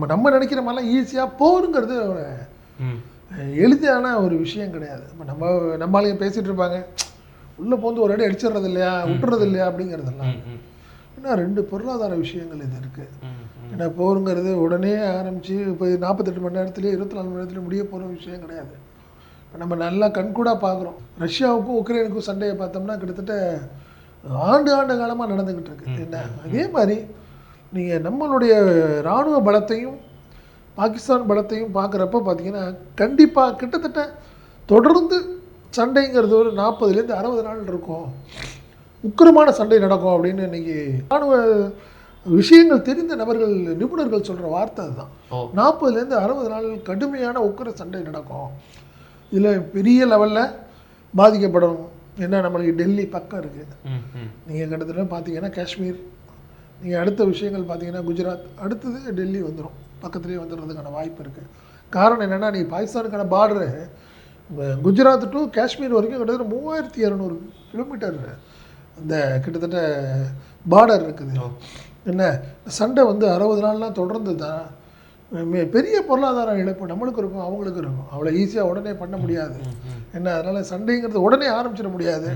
நம்ம நம்ம நினைக்கிற மாதிரிலாம் ஈஸியாக போருங்கிறது எளிதான ஒரு விஷயம் கிடையாது. இப்போ நம்ம நம்ம ஆளுங்க பேசிகிட்டு இருப்பாங்க. உள்ளே போந்து ஒரு அடி அடிச்சிடுறது இல்லையா விட்டுறது இல்லையா அப்படிங்கிறதெல்லாம். ஏன்னா ரெண்டு பொருளாதார விஷயங்கள் இது இருக்குது. ஏன்னா போருங்கிறது உடனே ஆரம்பித்து இப்போ நாற்பத்தெட்டு மணி நேரத்துலேயே இருபத்தி நாலு மணி நேரத்துலேயே முடிய போகிற விஷயம் கிடையாது. இப்போ நம்ம நல்லா கண்கூடாக பார்க்குறோம். ரஷ்யாவுக்கும் உக்ரைனுக்கும் சண்டையை பார்த்தோம்னா கிட்டத்தட்ட ஆண்டு ஆண்டு காலமாக நடந்துக்கிட்டு இருக்கு. என்ன? அதே மாதிரி நீங்கள் நம்மளுடைய இராணுவ பலத்தையும் பாகிஸ்தான் பலத்தையும் பார்க்குறப்ப பார்த்தீங்கன்னா கண்டிப்பாக கிட்டத்தட்ட தொடர்ந்து சண்டைங்கிறது ஒரு நாற்பதுலேருந்து அறுபது நாள் இருக்கும். உக்கிரமான சண்டை நடக்கும் அப்படின்னு இன்னைக்கு ராணுவ விஷயங்கள் தெரிந்த நபர்கள் நிபுணர்கள் சொல்கிற வார்த்தை அதுதான். நாற்பதுலேருந்து அறுபது நாள் கடுமையான உக்கிர சண்டை நடக்கும். இதில் பெரிய லெவலில் பாதிக்கப்படும். என்ன நம்மளுக்கு டெல்லி பக்கம் இருக்குது. நீங்கள் கிட்டத்தட்ட பார்த்தீங்கன்னா காஷ்மீர் நீங்கள் அடுத்த விஷயங்கள் பார்த்தீங்கன்னா குஜராத் அடுத்தது டெல்லி வந்துடும் பக்கத்துலேயே வந்துடுறதுக்கான வாய்ப்பு இருக்குது காரணம் என்னென்னா நீ பாகிஸ்தானுக்கான பார்டரு குஜராத் டு காஷ்மீர் வரைக்கும் கிட்டத்தட்ட மூவாயிரத்தி இரநூறு கிலோமீட்டர் அந்த கிட்டத்தட்ட பார்டர் இருக்குது. என்ன? சண்டை வந்து அறுபது நாள்லாம் தொடர்ந்து தான் பெரிய பொருளாதார இழப்பு நம்மளுக்கு இருக்கும் அவங்களுக்கு இருக்கும். அவ்வளோ ஈஸியாக உடனே பண்ண முடியாது. என்ன? அதனால் சண்டைங்கிறது உடனே ஆரம்பிச்சிட முடியாது.